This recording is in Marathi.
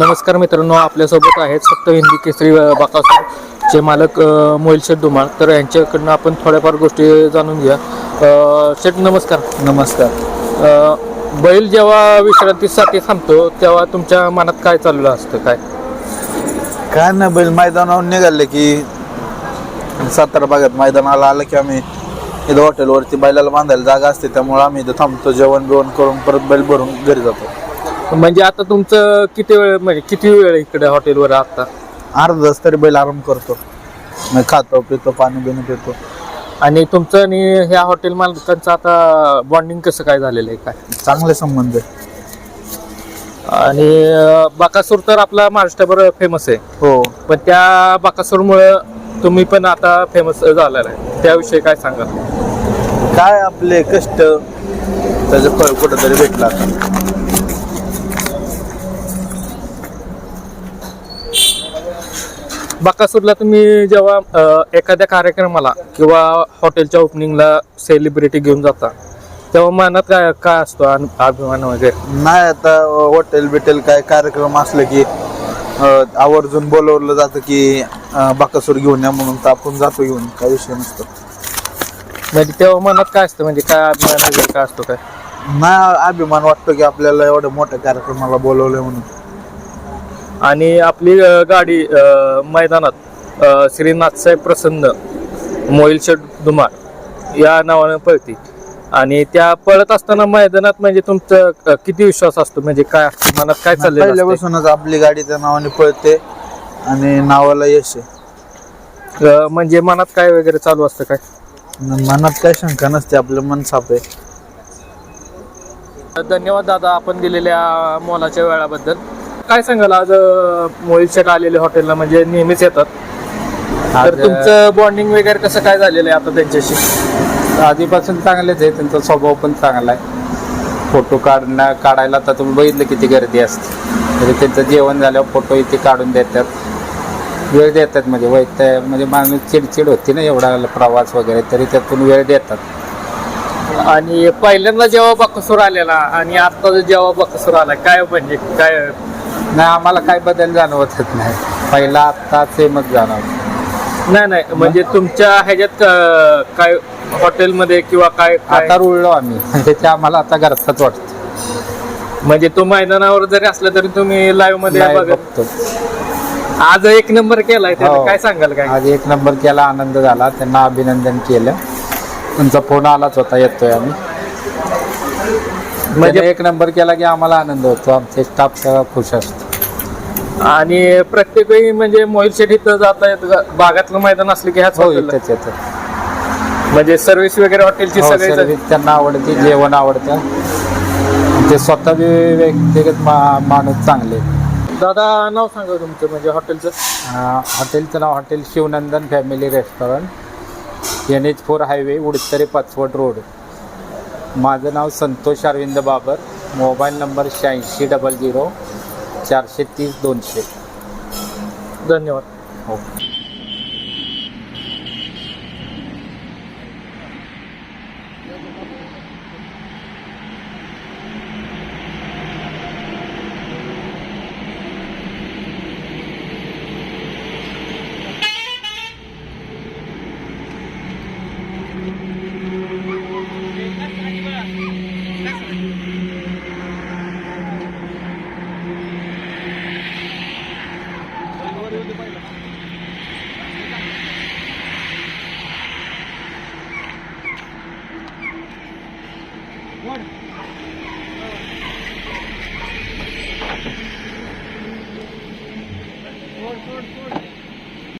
नमस्कार मित्रांनो आपल्यासोबत आहेत फक्त हिंदी केसरी बाकासूर चे मालक मोहिल शेठ धुमाळ तर यांच्याकडनं आपण थोड्याफार गोष्टी जाणून घ्या शेठ नमस्कार. नमस्कार. बैल जेव्हा विश्रांतीसाठी थांबतो तेव्हा तुमच्या मनात काय चाललं असतं काय? काय नाही बैल मैदानावर निघाले की सातारा भागात मैदानाला आलं की आम्ही इथं हॉटेलवरती बैलाला बांधायला जागा असते त्यामुळे आम्ही इथं थांबतो जेवण बिवण करून परत बैल भरून घरी जातो. म्हणजे आता तुमचं किती वेळ म्हणजे किती वेळ इकडे हॉटेलवर आता अर्धा तास तरी बैल आराम करतो. मग खातो पितो पाणी बिणी पितो. आणि तुमचं आणि ह्या हॉटेल मालकांचं आता बॉन्डिंग कसं काय झालेलं आहे? काय? चांगले संबंध आहे. आणि अ, बाकासूर तर आपला महाराष्ट्रभर फेमस आहे. हो. पण त्या बाकासूरमुळं तुम्ही पण आता फेमस झालेला आहे. त्याविषयी काय सांगाल? काय आपले कष्ट? त्याचं फळ कुठंतरी भेटलं बाकासूरला तुम्ही जेव्हा अ, एखाद्या कार्यक्रमाला किंवा हॉटेलच्या ओपनिंगला सेलिब्रिटी घेऊन जाता तेव्हा मनात काय काय असतो अन- अभिमान वगैरे? नाही आता हॉटेल बिटेल काय कार्यक्रम असले की अं, आवर्जून बोलवलं जातं की अं, बाकासूर घेऊन या म्हणून तर आपण जातो घेऊन काय विषय नसतो. म्हणजे तेव्हा मनात काय असतं? म्हणजे काय अभिमान वगैरे काय असतो काय? नाही अभिमान वाटतो की आपल्याला एवढ्या मोठ्या कार्यक्रमाला बोलवलंय म्हणून. आणि आपली गाडी मैदानात अ, श्रीनाथसाहेब प्रसन्न शेठ धुमाळ या नावानं पळते. आणि त्या पळत असताना मैदानात म्हणजे तुमचं किती विश्वास असतो? म्हणजे काय असतं? मनात काय असतं? पहिल्यापासूनच आपली गाडी त्या नावाने पळते आणि नावाला यश आहे. अ, म्हणजे मनात काय वगैरे चालू असतं काय? न- मनात काय शंका नसते आपलं मन साफ आहे. धन्यवाद दादा आपण दिलेल्या मोलाच्या वेळाबद्दल. काय सांगाल आज अ, मोहिल शेठ आलेले हॉटेलला म्हणजे नेहमीच येतात. तर आज, तुमचं बॉन्डिंग वगैरे कसं काय झालेलं आहे आता त्यांच्याशी? आधीपासून चांगलेच आहे त्यांचा स्वभाव पण चांगला आहे. फोटो काढणं काढायला तर तुम्ही बघितलं किती गर्दी असते. म्हणजे त्यांचं जेवण झाल्यावर फोटो इथे काढून देतात. वेळ देतात म्हणजे वैत म्हणजे माणूस चिडचिड होती ना एवढा प्रवास वगैरे तरी त्यातून वेळ देतात. आणि पहिल्यांदा जेव्हा बकसूर आलेला आणि आता जेव्हा बकसूर आला काय म्हणजे काय नाही आम्हाला काय बदल जाणवतच नाही. पहिला आत्ता सेमच जाणवत नाही नाही म्हणजे तुमच्या ह्याच्यात अ, काय हॉटेलमध्ये किंवा काय काय- आता रुळलो आम्ही. म्हणजे ते आम्हाला आता घरचाच वाटतं. म्हणजे तो मैदानावर जरी असला तरी तुम्ही लाईव्हमध्ये Live बघत बघतो. आज एक नंबर केलाय हो. काय सांगाल काय? आज एक नंबर केला आनंद झाला. त्यांना अभिनंदन केलं. तुमचा फोन आलाच होता येतोय आम्ही. म्हणजे एक नंबर केला की आम्हाला आनंद होतो. आमचे स्टाफ सगळा खुश असतो आणि प्रत्येक वेळी म्हणजे मोहित शेठ इथं जाता येत भागातलं मैदान असलं की ह्याच हो हॉटेलला? इथंच येतं. म्हणजे सर्व्हिस वगैरे हॉटेलची हो, सगळे त्यांना आवडते जेवण आवडतं. ते स्वतः बी व्यक्तिगत मा- माणूस चांगले दादा नाव सांगा तुमचं म्हणजे हॉटेलचं. अं, हॉटेलचं नाव hotel Shivnandan family restaurant N H four highway Udtare Pachwad road. माझं नाव संतोष अरविंद बाबर. मोबाईल नंबर शहाऐंशी डबल झिरो चारशे तीस दोनशे. धन्यवाद. हो. yun. Forward, forward, forward.